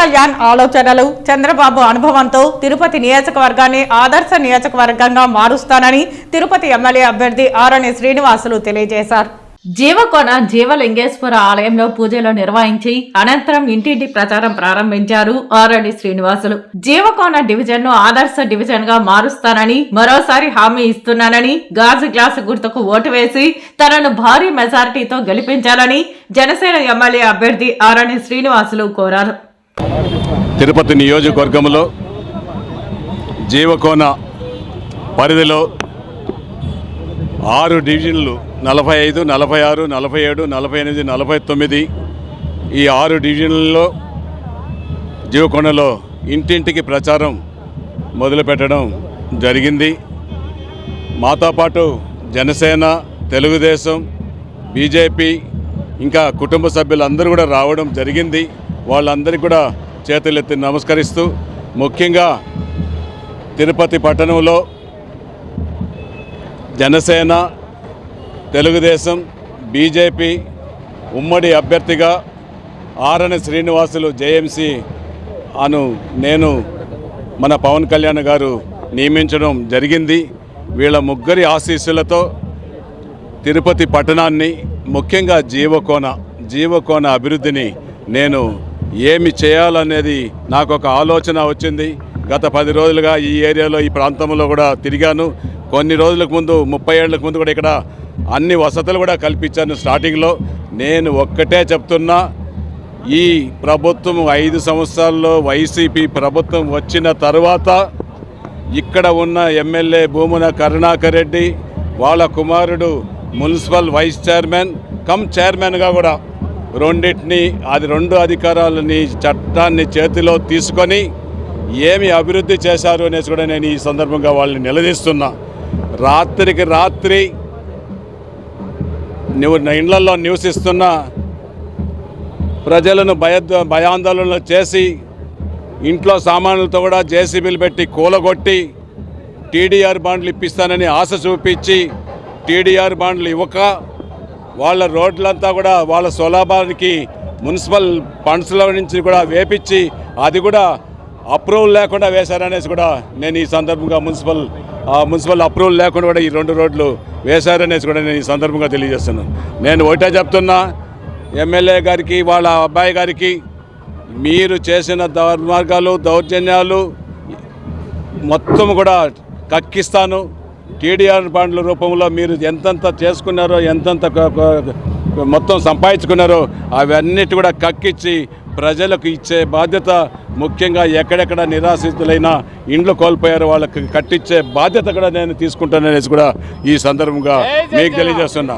కళ్యాణ్ ఆలోచనలు. చంద్రబాబు అనుభవంతో తిరుపతి నియోజకవర్గాన్ని ఆదర్శ నియోజకవర్గంగా మారుస్తానని తిరుపతి ఎమ్మెల్యే అభ్యర్థి ఆరణి శ్రీనివాసులు తెలియజేశారు. జీవకోన జీవలింగేశ్వర ఆలయంలో పూజలు నిర్వహించి అనంతరం ఇంటింటి ప్రచారం ప్రారంభించారు ఆరణి శ్రీనివాసులు. జీవకోన డివిజన్ను ఆదర్శ డివిజన్గా మారుస్తానని మరోసారి హామీ ఇస్తున్నానని గాజు గ్లాసు గుర్తుకు ఓటు వేసి తనను భారీ మెజారిటీతో గెలిపించాలని జనసేన ఎమ్మెల్యే అభ్యర్థి ఆరణి శ్రీనివాసులు కోరారు. తిరుపతి నియోజకవర్గంలో జీవకోన పరిధిలో ఆరు డివిజన్లు నలభై ఐదు నలభై ఆరు నలభై ఏడు నలభై ఎనిమిది నలభై తొమ్మిది ఈ ఆరు డివిజన్లలో జీవకోనలో ఇంటింటికి ప్రచారం మొదలుపెట్టడం జరిగింది. మాతో పాటు జనసేన తెలుగుదేశం బీజేపీ ఇంకా కుటుంబ సభ్యులందరూ కూడా రావడం జరిగింది. వాళ్ళందరికీ కూడా చేతులెత్తి నమస్కరిస్తూ ముఖ్యంగా తిరుపతి పట్టణంలో జనసేన తెలుగుదేశం బీజేపీ ఉమ్మడి అభ్యర్థిగా ఆరణ శ్రీనివాసులు జేఎంసీ అను నేను మన పవన్ కళ్యాణ్ గారు నియమించడం జరిగింది. వీళ్ళ ముగ్గురి ఆశీస్సులతో తిరుపతి పట్టణాన్ని ముఖ్యంగా జీవకోన జీవకోన అభివృద్ధిని నేను ఏమి చేయాలనేది నాకు ఒక ఆలోచన వచ్చింది. గత పది రోజులుగా ఈ ఏరియాలో ఈ ప్రాంతంలో కూడా తిరిగాను. కొన్ని రోజులకు ముందు ముప్పై ఏళ్ళకు ముందు కూడా ఇక్కడ అన్ని వసతులు కూడా కల్పించాను స్టార్టింగ్లో. నేను ఒక్కటే చెప్తున్నా ఈ ప్రభుత్వం ఐదు సంవత్సరాల్లో వైసీపీ ప్రభుత్వం వచ్చిన తర్వాత ఇక్కడ ఉన్న ఎమ్మెల్యే భూమున కరుణాకర్ రెడ్డి వాళ్ళ కుమారుడు మున్సిపల్ వైస్ చైర్మన్ కమ్ చైర్మన్గా కూడా రెండింటిని అది రెండు అధికారాలని చట్టాన్ని చేతిలో తీసుకొని ఏమి అభివృద్ధి చేశారు అనేసి కూడా నేను ఈ సందర్భంగా వాళ్ళని నిలదీస్తున్నా. రాత్రికి రాత్రి నువ్వు ఇళ్ళలో నివసిస్తున్న ప్రజలను భయ భయాందోళనలు చేసి ఇంట్లో సామాన్లతో కూడా జేసీబీలు పెట్టి కూలగొట్టి టీడీఆర్ బాండ్లు ఇప్పిస్తానని ఆశ చూపించి టీడీఆర్ బాండ్లు ఇవ్వక వాళ్ళ రోడ్లంతా కూడా వాళ్ళ స్వలాభానికి మున్సిపల్ ఫండ్స్లో నుంచి కూడా వేపించి అది కూడా అప్రూవల్ లేకుండా వేశారనేసి కూడా నేను ఈ సందర్భంగా మున్సిపల్ మున్సిపల్ అప్రూవల్ లేకుండా కూడా ఈ రెండు రోడ్లు వేశారనేసి కూడా నేను ఈ సందర్భంగా తెలియజేస్తున్నాను. నేను ఒకటే చెప్తున్నా ఎమ్మెల్యే గారికి వాళ్ళ అబ్బాయి గారికి మీరు చేసిన దుర్మార్గాలు దౌర్జన్యాలు మొత్తం కూడా కక్కిస్తాను. టీడీఆర్ బాండ్ల రూపంలో మీరు ఎంతెంత చేసుకున్నారో ఎంతెంత మొత్తం సంపాదించుకున్నారో అవన్నిటి కూడా కక్కిచ్చి ప్రజలకు ఇచ్చే బాధ్యత ముఖ్యంగా ఎక్కడెక్కడ నిరాశ్రితులైన ఇండ్లు కోల్పోయారో వాళ్ళకి కట్టించే బాధ్యత కూడా నేను తీసుకుంటాననేసి కూడా ఈ సందర్భంగా మీకు తెలియజేస్తున్నా.